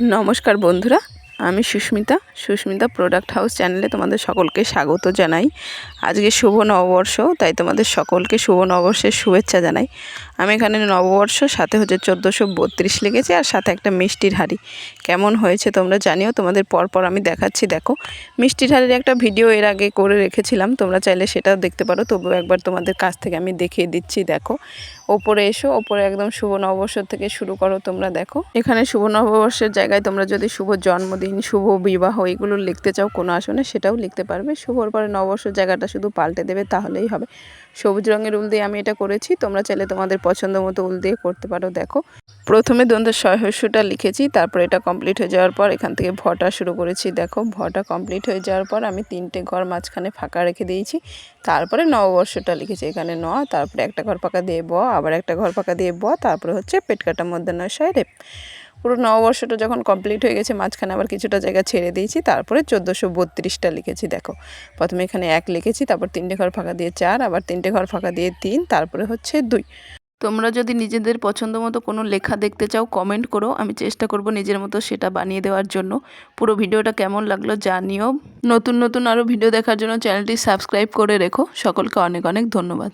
নমস্কার বন্ধুরা। আমি সুস্মিতা সুস্মিতা প্রোডাক্ট হাউস চ্যানেলে তোমাদের সকলকে স্বাগত জানাই। আজকে শুভ নববর্ষ, তাই তোমাদের সকলকে শুভ নববর্ষের শুভেচ্ছা জানাই। আমি এখানে নববর্ষ, সাথে হচ্ছে চোদ্দোশো বত্রিশ লেগেছে, আর সাথে একটা মিষ্টির হাড়ি। কেমন হয়েছে তোমরা জানিও, তোমাদের পরপর আমি দেখাচ্ছি, দেখো। মিষ্টির হাড়ির একটা ভিডিও এর আগে করে রেখেছিলাম, তোমরা চাইলে সেটাও দেখতে পারো, তবুও একবার তোমাদের কাছ থেকে আমি দেখিয়ে দিচ্ছি, দেখো। ওপরে এসো, ওপরে একদম শুভ নববর্ষ থেকে শুরু করো তোমরা, দেখো। এখানে শুভ নববর্ষের জায়গায় তোমরা যদি শুভ জন্মদিন শুভ বিবাহ এগুলো লিখতে চাও, কোনো আসনে সেটাও লিখতে পারবে। শুভর পরে নববর্ষ জায়গাটা শুধু পাল্টে দেবে, তাহলেই হবে। সবুজ রঙের উল দিয়ে আমি এটা করেছি, তোমরা চাইলে তোমাদের পছন্দ মতো উল দিয়ে করতে পারো, দেখো। প্রথমে দ্বন্দ্ব সহস্যটা লিখেছি, তারপর এটা কমপ্লিট হয়ে যাওয়ার পর এখান থেকে ভটা শুরু করেছি, দেখো। ভটা কমপ্লিট হয়ে যাওয়ার পর আমি তিনটে ঘর মাঝখানে ফাঁকা রেখে দিয়েছি, তারপরে নববর্ষটা লিখেছি এখানে ন, তারপরে একটা ঘর ফাঁকা দিয়ে ব, আবার একটা ঘর ফাঁকা দিয়ে ব, তারপরে হচ্ছে পেট কাটার মধ্যে নয় রেপ পুরো নববর্ষটা যখন কমপ্লিট হয়ে গেছে, মাঝখানে আবার কিছুটা জায়গা ছেড়ে দিয়েছি, তারপরে চোদ্দোশো বত্রিশটা লিখেছি, দেখো। প্রথমে এখানে এক লিখেছি, তারপর তিনটে ঘর ফাঁকা দিয়ে চার, আবার তিনটে ঘর ফাঁকা দিয়ে তিন, তারপরে হচ্ছে দুই। তোমরা যদি নিজেদের পছন্দ মতো কোনো লেখা দেখতে চাও কমেন্ট করো, আমি চেষ্টা করব নিজের মতো সেটা বানিয়ে দেওয়ার জন্য। পুরো ভিডিওটা কেমন লাগল জানিও। নতুন নতুন আরও ভিডিও দেখার জন্য চ্যানেলটি সাবস্ক্রাইব করে রেখো। সকলকে অনেক অনেক ধন্যবাদ।